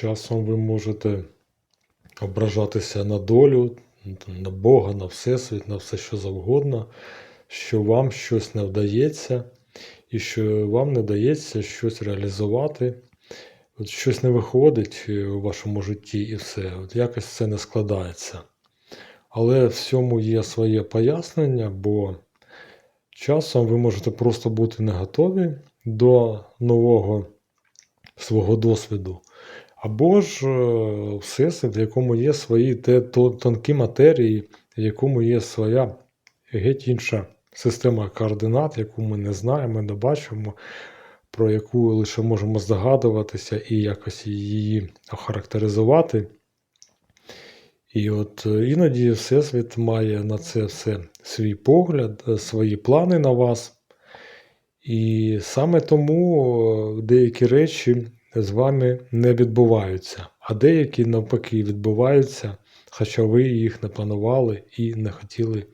Часом ви можете ображатися на долю, на Бога, на Всесвіт, на все що завгодно, що вам щось не вдається, і що вам не вдається щось реалізувати. От щось не виходить е, у вашому житті і все. От якось це не складається. Але всьому є своє пояснення, бо часом ви можете просто бути не готові до нового свого досвіду. Або ж е, всесвіт, в якому є свої тонкі матерії, в якому є своя геть інша система координат, яку ми не знаємо, не бачимо, про яку лише можемо здогадуватися і якось її охарактеризувати. І от е, іноді Всесвіт має на це все свій погляд, е, свої плани на вас. І саме тому деякі речі з вами не відбуваються, а деякі навпаки відбуваються, хоча ви їх не планували і не хотіли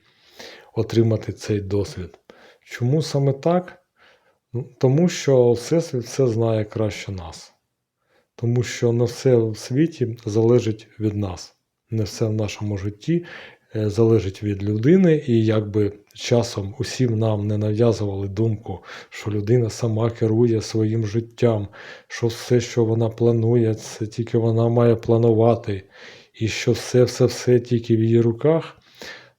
отримати цей досвід. Чому саме так? Ну, Тому що Всесвіт все знає краще нас. Тому що не все в світі залежить від нас. Не все в нашому житті залежить від людини, і якби часом усім нам не нав'язували думку, що людина сама керує своїм життям, що все, що вона планує, це тільки вона має планувати, і що все-все-все тільки в її руках,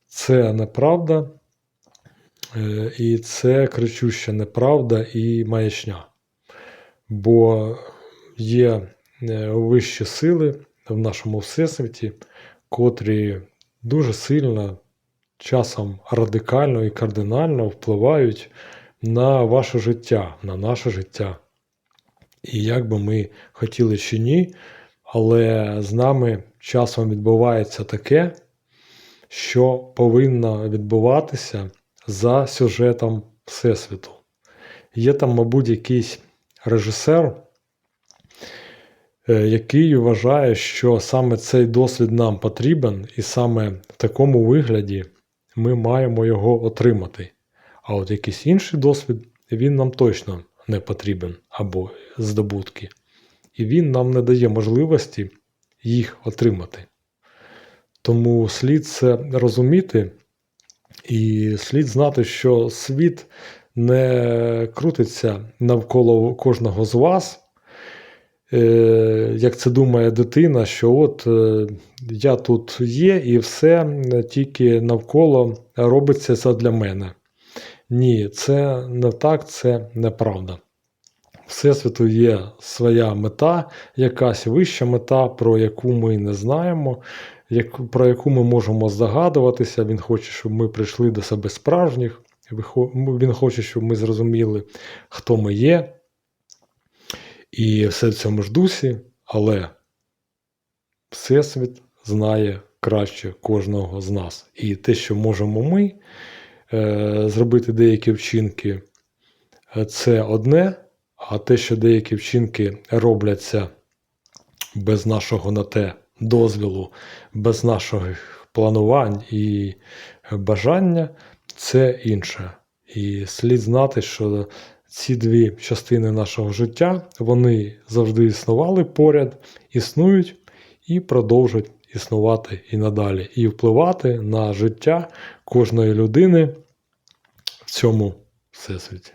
це неправда. Е, І це кричуща неправда і маячня. Бо є е, вищі сили в нашому всесвіті, котрі дуже сильно, часом радикально і кардинально впливають на ваше життя, на наше життя. І як би ми хотіли чи ні, але з нами часом відбувається таке, що повинно відбуватися за сюжетом Всесвіту. Є там, мабуть, якийсь режисер, який вважає, що саме цей досвід нам потрібен, і саме в такому вигляді ми маємо його отримати. А от якийсь інший досвід, він нам точно не потрібен або здобутки. І він нам не дає можливості їх отримати. Тому слід це розуміти. І слід знати, що світ не крутиться навколо кожного з вас, е, як це думає дитина, що от е, я тут є і все тільки навколо робиться це для мене. Ні, це не так, це неправда. Всесвіту є своя мета, якась вища мета, про яку ми не знаємо, про яку ми можемо здогадуватися. Він хоче, щоб ми прийшли до себе справжніх. Він хоче, щоб ми зрозуміли, хто ми є. І все в цьому ж дусі, але Всесвіт знає краще кожного з нас. І те, що можемо ми е, зробити деякі вчинки, е, це одне. А те, що деякі вчинки робляться без нашого на те дозвілу, без наших планувань і бажання, це інше. І слід знати, що ці дві частини нашого життя вони завжди існували поряд, існують і продовжують існувати і надалі, і впливати на життя кожної людини в цьому всесвіті.